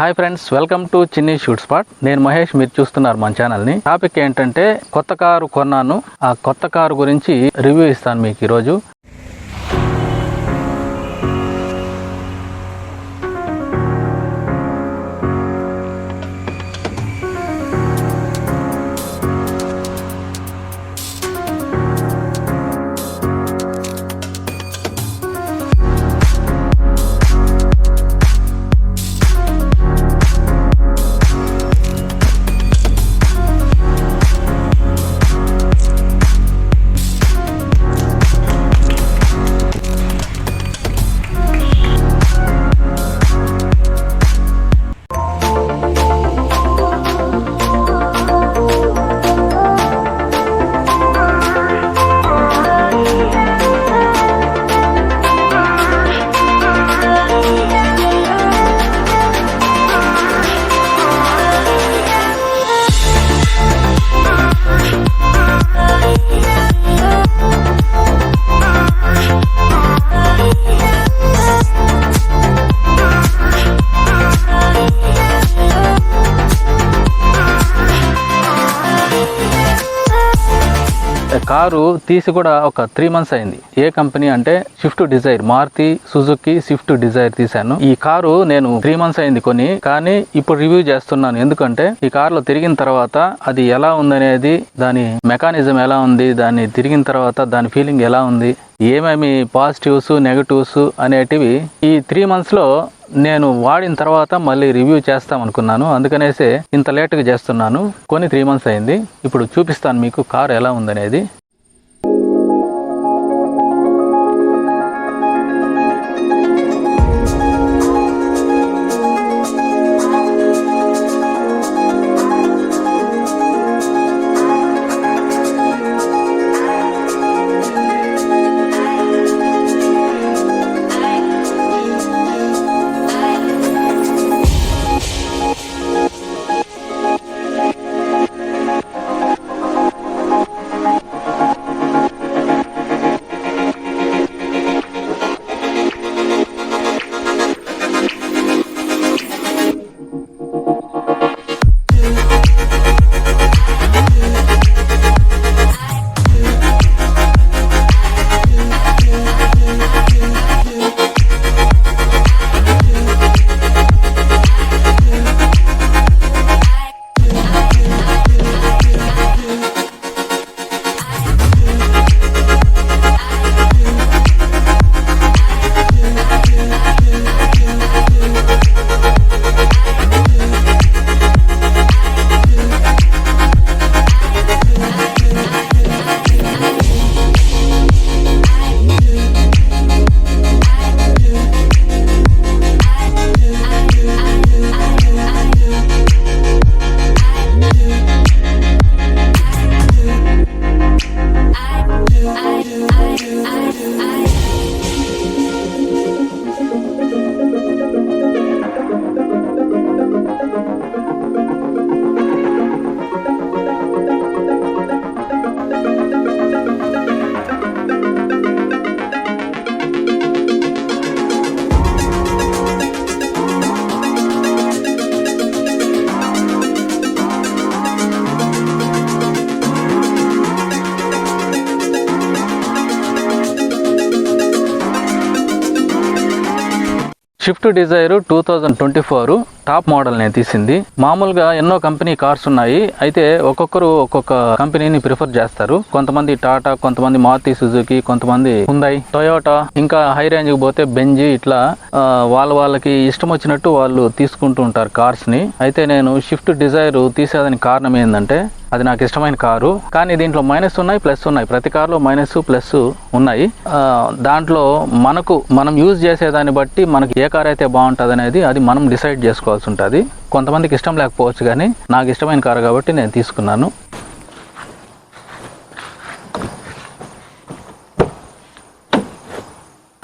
Hi friends welcome to Chinni shoot spot నేను మహేష్ మీరు చూస్తున్నారు మన ఛానల్ని. టాపిక్ ఏంటంటే కొత్త కారు కొన్నాను. ఆ కొత్త కారు గురించి రివ్యూ ఇస్తాను మీకు ఈరోజు. కారు తీసి కూడా ఒక త్రీ మంత్స్ అయింది. ఏ కంపెనీ అంటే Swift Dzire Maruti Suzuki Swift Dzire తీశాను. ఈ కారు నేను త్రీ మంత్స్ అయింది కొని కానీ ఇప్పుడు రివ్యూ చేస్తున్నాను. ఎందుకంటే ఈ కారులో తిరిగిన తర్వాత అది ఎలా ఉందనేది దాని మెకానిజం ఎలా ఉంది దాన్ని తిరిగిన తర్వాత దాని ఫీలింగ్ ఎలా ఉంది ఏమేమి పాజిటివ్స్ నెగటివ్స్ అనేటివి ఈ త్రీ మంత్స్లో నేను వాడిన తర్వాత మళ్ళీ రివ్యూ చేస్తాం అనుకున్నాను. అందుకనేసే ఇంత లేట్గా చేస్తున్నాను. కొన్ని త్రీ మంత్స్ అయింది. ఇప్పుడు చూపిస్తాను మీకు కార్ ఎలా ఉందనేది. Shift Dzire two thousand twenty four top model నేను తీసింది. మామూలుగా ఎన్నో కంపెనీ కార్స్ ఉన్నాయి. అయితే ఒక్కొక్కరు ఒక్కొక్క కంపెనీని ప్రిఫర్ చేస్తారు. కొంతమంది టాటా కొంతమంది మారుతి సుజుకి కొంతమంది హుందై టొయోటా ఇంకా హై రేంజ్కి పోతే బెంజి ఇట్లా వాళ్ళ వాళ్ళకి ఇష్టం వచ్చినట్టు వాళ్ళు తీసుకుంటూ ఉంటారు కార్స్ని అయితే నేను షిఫ్ట్ డిజైర్ తీసేదానికి కారణం ఏంటంటే అది నాకు ఇష్టమైన కారు. కానీ దీంట్లో మైనస్ ఉన్నాయి ప్లస్ ఉన్నాయి. ప్రతి కారులో మైనస్ ప్లస్ ఉన్నాయి. దాంట్లో మనకు మనం యూజ్ చేసేదాన్ని బట్టి మనకి ఏ కార్ అయితే బాగుంటుంది అనేది అది మనం డిసైడ్ చేసుకోవాల్సి ఉంటుంది. కొంతమందికి ఇష్టం లేకపోవచ్చు కానీ నాకు ఇష్టమైన కారు కాబట్టి నేను తీసుకున్నాను.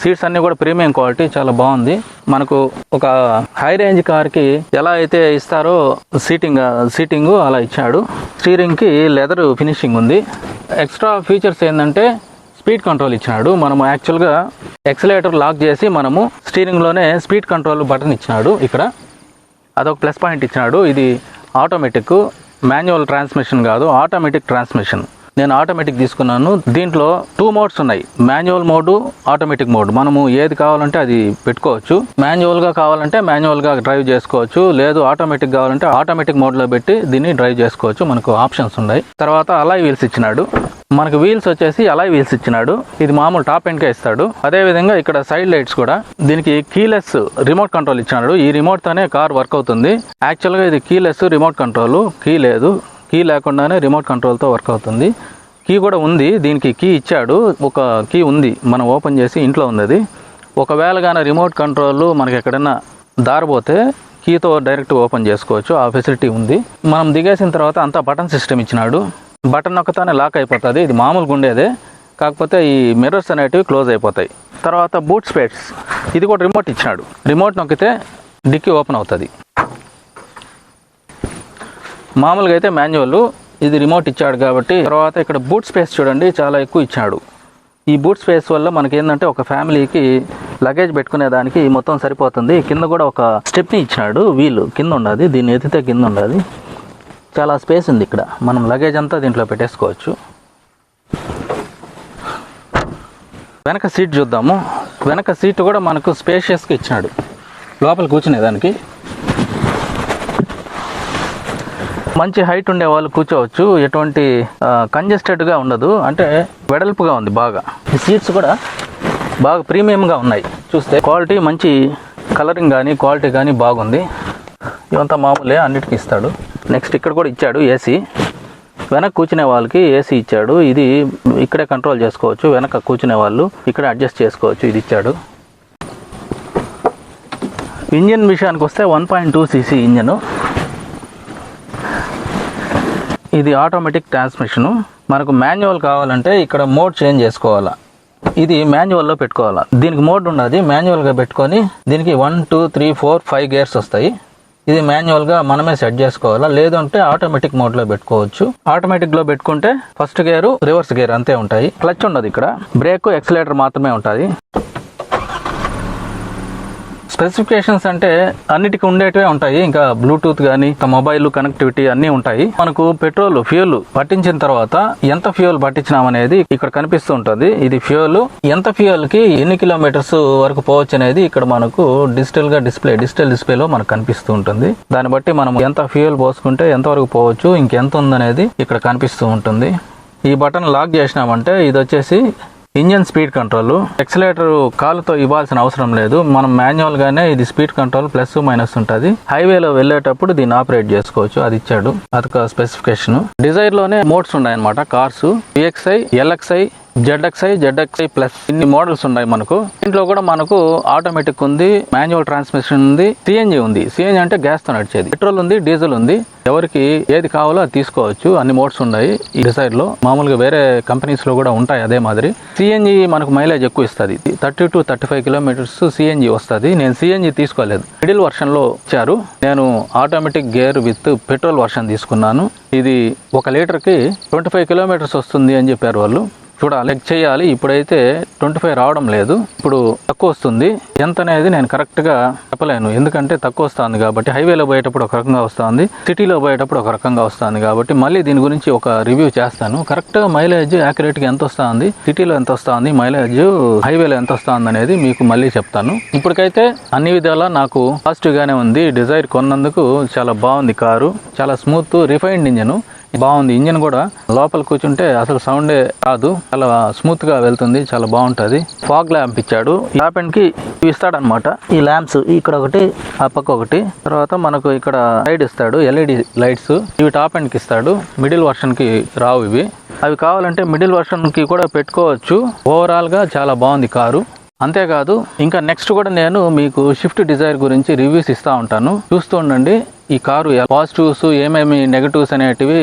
సీట్స్ అన్ని కూడా ప్రీమియం క్వాలిటీ చాలా బాగుంది. మనకు ఒక హై రేంజ్ కార్కి ఎలా అయితే ఇస్తారో సీటింగ్ సీటింగ్ అలా ఇచ్చాడు. స్టీరింగ్కి లెదర్ ఫినిషింగ్ ఉంది. ఎక్స్ట్రా ఫీచర్స్ ఏంటంటే స్పీడ్ కంట్రోల్ ఇచ్చినాడు. మనము స్టీరింగ్లోనే స్పీడ్ కంట్రోల్ బటన్ ఇచ్చాడు ఇక్కడ. అదొక ప్లస్ పాయింట్ ఇచ్చినాడు. ఇది ఆటోమేటిక్ మాన్యువల్ ట్రాన్స్మిషన్ కాదు ఆటోమేటిక్ ట్రాన్స్మిషన్. నేను ఆటోమేటిక్ తీసుకున్నాను. దీంట్లో టూ మోడ్స్ ఉన్నాయి. మాన్యువల్ మోడ్ ఆటోమేటిక్ మోడ్ మనము ఏది కావాలంటే అది పెట్టుకోవచ్చు. మాన్యువల్గా కావాలంటే మాన్యువల్గా డ్రైవ్ చేసుకోవచ్చు. లేదు ఆటోమేటిక్ కావాలంటే ఆటోమేటిక్ మోడ్లో పెట్టి దీన్ని డ్రైవ్ చేసుకోవచ్చు. మనకు ఆప్షన్స్ ఉన్నాయి. తర్వాత అలాయ్ వీల్స్ ఇచ్చినాడు. మనకు వీల్స్ వచ్చేసి అలాయ్ వీల్స్ ఇచ్చినాడు. ఇది మామూలు టాప్ ఎండ్కే ఇస్తాడు. అదే విధంగా ఇక్కడ సైడ్ లైట్స్ కూడా. దీనికి కీలెస్ రిమోట్ కంట్రోల్ ఇచ్చినాడు. ఈ రిమోట్ తోనే కార్ వర్క్ అవుతుంది. యాక్చువల్గా ఇది కీలెస్ రిమోట్ కంట్రోల్ కీ లేదు. కీ లేకుండానే రిమోట్ కంట్రోల్తో వర్క్ అవుతుంది. కీ కూడా ఉంది దీనికి కీ ఇచ్చాడు. ఒక కీ ఉంది మనం ఓపెన్ చేసి ఇంట్లో ఉంది అది ఒకవేళ కానీ రిమోట్ కంట్రోల్ మనకి ఎక్కడైనా దారిపోతే కీతో డైరెక్ట్ ఓపెన్ చేసుకోవచ్చు ఆ ఫెసిలిటీ ఉంది. మనం దిగేసిన తర్వాత అంతా బటన్ సిస్టమ్ ఇచ్చినాడు. బటన్ నొక్కతానే లాక్ అయిపోతుంది ఇది మామూలుగా ఉండేదే కాకపోతే ఈ మిర్రర్స్ అనేటివి క్లోజ్ అయిపోతాయి. తర్వాత బూట్ స్పేట్స్ ఇది కూడా రిమోట్ ఇచ్చినాడు. రిమోట్ నొక్కితే డిక్కీ ఓపెన్ అవుతుంది. మామూలుగా అయితే మాన్యువల్. ఇది రిమోట్ ఇచ్చాడు కాబట్టి తర్వాత ఇక్కడ బూట్ స్పేస్ చూడండి చాలా ఎక్కువ ఇచ్చాడు. ఈ బూట్ స్పేస్ వల్ల మనకి ఏంటంటే ఒక ఫ్యామిలీకి లగేజ్ పెట్టుకునే దానికి మొత్తం సరిపోతుంది. కింద కూడా ఒక స్టెప్ని ఇచ్చాడు వీలు. కింద ఉండదు దీన్ని ఎత్తితే కింద ఉండదు. చాలా స్పేస్ ఉంది ఇక్కడ. మనం లగేజ్ అంతా దీంట్లో పెట్టేసుకోవచ్చు. వెనక సీట్ చూద్దాము. వెనక సీట్ కూడా మనకు స్పేషియస్గా ఇచ్చినాడు. లోపల కూర్చునేదానికి. మంచి హైట్ ఉండే వాళ్ళు కూర్చోవచ్చు. ఎటువంటి కంజెస్టెడ్గా ఉండదు. అంటే వెడల్పుగా ఉంది బాగా. ఈ సీట్స్ కూడా బాగా ప్రీమియంగా ఉన్నాయి. చూస్తే క్వాలిటీ మంచి కలరింగ్ కానీ క్వాలిటీ కానీ బాగుంది. ఇవంతా మామూలే అన్నిటికీ ఇస్తాడు. నెక్స్ట్ ఇక్కడ కూడా ఇచ్చాడు ఏసీ వెనక కూర్చునే వాళ్ళకి ఏసీ ఇచ్చాడు. ఇది ఇక్కడే కంట్రోల్ చేసుకోవచ్చు. వెనక కూర్చునే వాళ్ళు ఇక్కడ అడ్జస్ట్ చేసుకోవచ్చు. ఇది ఇచ్చాడు. ఇంజన్ విషయానికి వస్తే one point two CC engine. ఇది ఆటోమేటిక్ ట్రాన్స్మిషను మనకు మాన్యువల్ కావాలంటే ఇక్కడ మోడ్ చేంజ్ చేసుకోవాలా. ఇది మాన్యువల్లో పెట్టుకోవాలా. దీనికి మోడ్ ఉన్నది మాన్యువల్గా పెట్టుకొని దీనికి one two three four five gears వస్తాయి. ఇది మాన్యువల్గా మనమే సెట్ చేసుకోవాలా లేదంటే ఆటోమేటిక్ మోడ్లో పెట్టుకోవచ్చు. ఆటోమేటిక్లో పెట్టుకుంటే ఫస్ట్ గేరు రివర్స్ గేర్ అంతే ఉంటాయి. క్లచ్ ఉండదు ఇక్కడ. బ్రేక్ ఎక్సలేటర్ మాత్రమే ఉంటుంది స్పెసిఫికేషన్స్ అంటే అన్నిటికీ ఉండేటివే ఉంటాయి. ఇంకా బ్లూటూత్ కానీ మొబైల్ కనెక్టివిటీ అన్నీ ఉంటాయి. మనకు పెట్రోల్ ఫ్యూల్ పట్టించిన తర్వాత ఎంత ఫ్యూల్ పట్టించినామనేది ఇక్కడ కనిపిస్తూ ఉంటుంది. ఇది ఫ్యూల్ ఎంత ఫ్యూల్కి ఎన్ని కిలోమీటర్స్ వరకు పోవచ్చు అనేది ఇక్కడ మనకు డిజిటల్గా డిస్ప్లే డిజిటల్ డిస్ప్లేలో మనకు కనిపిస్తూ ఉంటుంది. దాన్ని బట్టి మనం ఎంత ఫ్యూల్ పోసుకుంటే ఎంత వరకు పోవచ్చు ఇంకెంత ఉందనేది ఇక్కడ కనిపిస్తూ ఉంటుంది. ఈ బటన్ లాక్ చేసినామంటే ఇది వచ్చేసి ఇంజన్ స్పీడ్ కంట్రోల్. ఎక్సలేటర్ కాలుతో ఇవ్వాల్సిన అవసరం లేదు. మనం మాన్యువల్ గానే ఇది స్పీడ్ కంట్రోల్ ప్లస్ మైనస్ ఉంటుంది. హైవేలో వెళ్ళేటప్పుడు దీన్ని ఆపరేట్ చేసుకోవచ్చు. అది ఇచ్చాడు. అదొక స్పెసిఫికేషన్. డిజైర్లోనే మోడ్స్ ఉన్నాయన్నమాట. Cars. VXI LXI ZXI ZXI plus ఇన్ని మోడల్స్ ఉన్నాయి మనకు. దీంట్లో కూడా మనకు ఆటోమేటిక్ ఉంది మాన్యువల్ ట్రాన్స్మిషన్ ఉంది సిఎన్జి ఉంది. సిఎన్జి అంటే గ్యాస్తో నడిచేది. పెట్రోల్ ఉంది డీజిల్ ఉంది. ఎవరికి ఏది కావాలో అది తీసుకోవచ్చు. అన్ని మోడ్స్ ఉన్నాయి ఈ డిసైడ్లో. మామూలుగా వేరే కంపెనీస్లో కూడా ఉంటాయి అదే మాదిరి. సిఎన్జి మనకు మైలేజ్ ఎక్కువ ఇస్తుంది. Thirty to thirty five kilometres CNG వస్తుంది. నేను సిఎన్జి తీసుకోలేదు. మిడిల్ వర్షన్లో ఇచ్చారు. నేను automatic gear with petrol version తీసుకున్నాను. ఇది ఒక లీటర్కి ట్వంటీ ఫైవ్ కిలోమీటర్స్ వస్తుంది అని చెప్పారు వాళ్ళు. చూడాలి చెక్ చేయాలి. ఇప్పుడైతే ట్వంటీ ఫైవ్ రావడం లేదు. ఇప్పుడు తక్కువ వస్తుంది. ఎంత అనేది నేను కరెక్ట్గా చెప్పలేను. ఎందుకంటే తక్కువ వస్తుంది కాబట్టి హైవేలో పోయేటప్పుడు ఒక రకంగా వస్తుంది. సిటీలో పోయేటప్పుడు ఒక రకంగా వస్తుంది కాబట్టి మళ్ళీ దీని గురించి ఒక రివ్యూ చేస్తాను. కరెక్ట్గా మైలేజ్ యాక్యురేట్గా ఎంత వస్తుంది? సిటీలో ఎంత వస్తుంది? మైలేజ్ హైవేలో ఎంత వస్తుంది అనేది మీకు మళ్ళీ చెప్తాను. ఇప్పటికైతే అన్ని విధాలా నాకు పాజిటివ్గానే ఉంది. డిజైర్ కొన్నందుకు చాలా బాగుంది కారు. చాలా స్మూత్ రిఫైన్డ్ ఇంజను. బాగుంది. ఇంజిన్ కూడా లోపల కూర్చుంటే అసలు సౌండే రాదు చాలా స్మూత్గా వెళ్తుంది. చాలా బాగుంటుంది. ఫాగ్ ల్యాంప్ ఇచ్చాడు. ల్యాంప్కి ఇస్తాడనమాట ఈ ల్యాంప్స్ ఇక్కడ ఒకటి ఆ పక్క ఒకటి. తర్వాత మనకు ఇక్కడ లైట్ ఇస్తాడు. LED lights. ఇవి టాప్ ఎండ్కి ఇస్తాడు. మిడిల్ వర్షన్కి రావు ఇవి. అవి కావాలంటే మిడిల్ వర్షన్కి కూడా పెట్టుకోవచ్చు. ఓవరాల్గా చాలా బాగుంది కారు. అంతేకాదు ఇంకా నెక్స్ట్ కూడా నేను మీకు షిఫ్ట్ డిజైర్ గురించి రివ్యూస్ ఇస్తూ ఉంటాను. చూస్తూ ఉండండి. ఈ కారు పాజిటివ్స్ ఏమేమి నెగటివ్స్ అనేటివి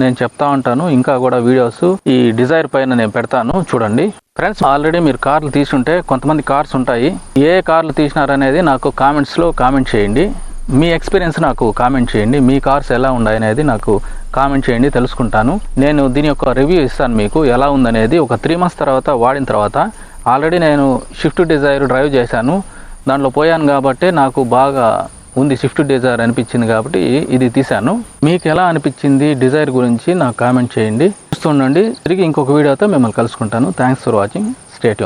నేను చెప్తా ఉంటాను. ఇంకా కూడా వీడియోస్ ఈ డిజైర్ పైన నేను పెడతాను. చూడండి. ఫ్రెండ్స్ ఆల్రెడీ మీరు కార్లు తీసుంటే కొంతమంది కార్స్ ఉంటాయి. ఏ కార్లు తీసినారనేది నాకు కామెంట్స్లో కామెంట్ చేయండి. మీ ఎక్స్పీరియన్స్ నాకు కామెంట్ చేయండి. మీ కార్స్ ఎలా ఉన్నాయి అనేది నాకు కామెంట్ చేయండి తెలుసుకుంటాను. నేను దీని యొక్క రివ్యూ ఇస్తాను మీకు. ఎలా ఉందనేది ఒక త్రీ మంత్స్ తర్వాత వాడిన తర్వాత ఆల్రెడీ నేను షిఫ్ట్ డిజైర్ డ్రైవ్ చేశాను. దాంట్లో పోయాను కాబట్టి నాకు బాగా ఉంది స్విఫ్ట్ డిజైర్ అనిపించింది కాబట్టి ఇది తీశాను. మీకు ఎలా అనిపించింది డిజైర్ గురించి నాకు కామెంట్ చేయండి. చూస్తుండండి తిరిగి ఇంకొక వీడియోతో మిమ్మల్ని కలుసుకుంటాను. Thanks for watching state